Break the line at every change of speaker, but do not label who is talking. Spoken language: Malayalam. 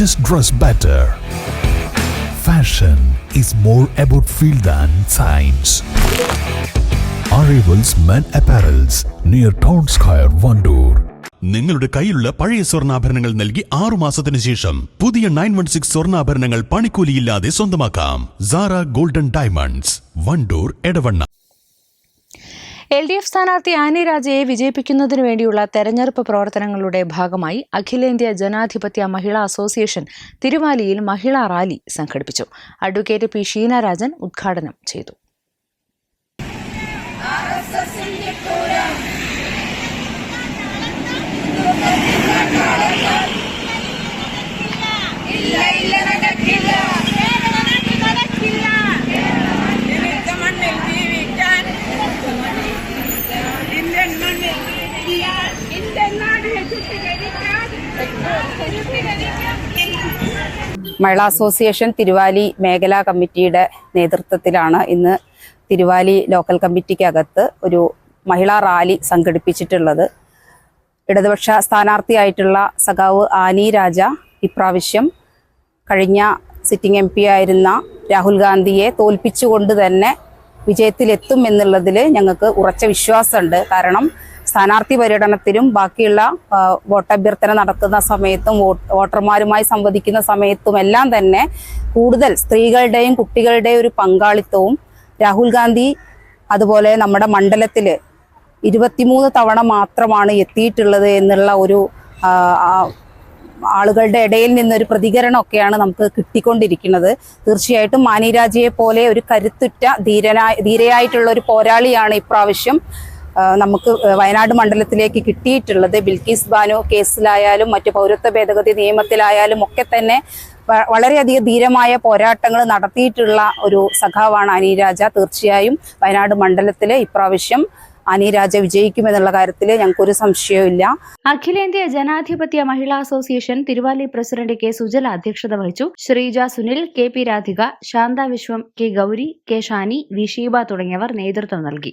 just dress better. Fashion is more about feel than science. Arrivals Men Apparels near Town Square, Vandoor.
നിങ്ങളുടെ കയ്യിലുള്ള പഴയ സ്വർണാഭരണങ്ങൾ നൽകി ആറു മാസത്തിന് ശേഷം പുതിയ നയൻ വൺ സിക്സ് സ്വർണാഭരണങ്ങൾ പണിക്കൂലിയില്ലാതെ സ്വന്തമാക്കാം Sara golden diamonds Wandoor Edavanna
L D F സ്ഥാനാർത്ഥി ആനി രാജയെ വിജയിപ്പിക്കുന്നതിനു വേണ്ടിയുള്ള തെരഞ്ഞെടുപ്പ് പ്രവർത്തനങ്ങളുടെ ഭാഗമായി അഖിലേന്ത്യാ ജനാധിപത്യ മഹിളാ അസോസിയേഷൻ തിരുവാലിയിൽ മഹിളാ റാലി സംഘടിപ്പിച്ചു. അഡ്വക്കേറ്റ് പി ഷീന രാജൻ ഉദ്ഘാടനം ചെയ്തു.
മഹിളാ അസോസിയേഷൻ തിരുവാലി മേഖലാ കമ്മിറ്റിയുടെ നേതൃത്വത്തിലാണ് ഇന്ന് തിരുവാലി ലോക്കൽ കമ്മിറ്റിക്കകത്ത് ഒരു മഹിളാ റാലി സംഘടിപ്പിച്ചിട്ടുള്ളത്. ഇടതുപക്ഷ സ്ഥാനാർത്ഥിയായിട്ടുള്ള സഖാവ് ആനി രാജ ഇപ്രാവശ്യം കഴിഞ്ഞ സിറ്റിംഗ് എം പി ആയിരുന്ന രാഹുൽ ഗാന്ധിയെ തോൽപ്പിച്ചുകൊണ്ട് തന്നെ വിജയത്തിലെത്തും എന്നുള്ളതിൽ ഞങ്ങൾക്ക് ഉറച്ച വിശ്വാസമുണ്ട്. കാരണം സ്ഥാനാർത്ഥി പര്യടനത്തിലും ബാക്കിയുള്ള വോട്ടഭ്യർത്ഥന നടത്തുന്ന സമയത്തും വോട്ട് വോട്ടർമാരുമായി സംവദിക്കുന്ന സമയത്തും എല്ലാം തന്നെ കൂടുതൽ സ്ത്രീകളുടെയും കുട്ടികളുടെയും ഒരു പങ്കാളിത്തവും രാഹുൽ ഗാന്ധി അതുപോലെ നമ്മുടെ മണ്ഡലത്തിൽ ഇരുപത്തിമൂന്ന് തവണ മാത്രമാണ് എത്തിയിട്ടുള്ളത് എന്നുള്ള ഒരു ആളുകളുടെ ഇടയിൽ നിന്നൊരു പ്രതികരണമൊക്കെയാണ് നമുക്ക് കിട്ടിക്കൊണ്ടിരിക്കുന്നത്. തീർച്ചയായിട്ടും മാനിരാജിയെ പോലെ ഒരു കരുത്തുറ്റ ധീരനായ ധീരയായിട്ടുള്ള ഒരു പോരാളിയാണ് ഇപ്രാവശ്യം നമുക്ക് വയനാട് മണ്ഡലത്തിലേക്ക് കിട്ടിയിട്ടുള്ളത് ബിൽക്കീസ് ബാനു കേസിലായാലും മറ്റു പൗരത്വ ഭേദഗതി നിയമത്തിലായാലും ഒക്കെ തന്നെ വളരെയധികം ധീരമായ പോരാട്ടങ്ങൾ നടത്തിയിട്ടുള്ള ഒരു സഖാവാണ് അനിരാജ. തീർച്ചയായും വയനാട് മണ്ഡലത്തിലെ ഇപ്രാവശ്യം അനിരാജ വിജയിക്കുമെന്നുള്ള കാര്യത്തിൽ ഞങ്ങൾക്കൊരു സംശയവുമില്ല.
അഖിലേന്ത്യാ ജനാധിപത്യ മഹിളാ association Thiruvali president K Sujala അധ്യക്ഷത വഹിച്ചു. Sreeja Sunil K P Radhika Shantha Vishwam K Gauri K Shani V Sheeba തുടങ്ങിയവർ നേതൃത്വം നൽകി.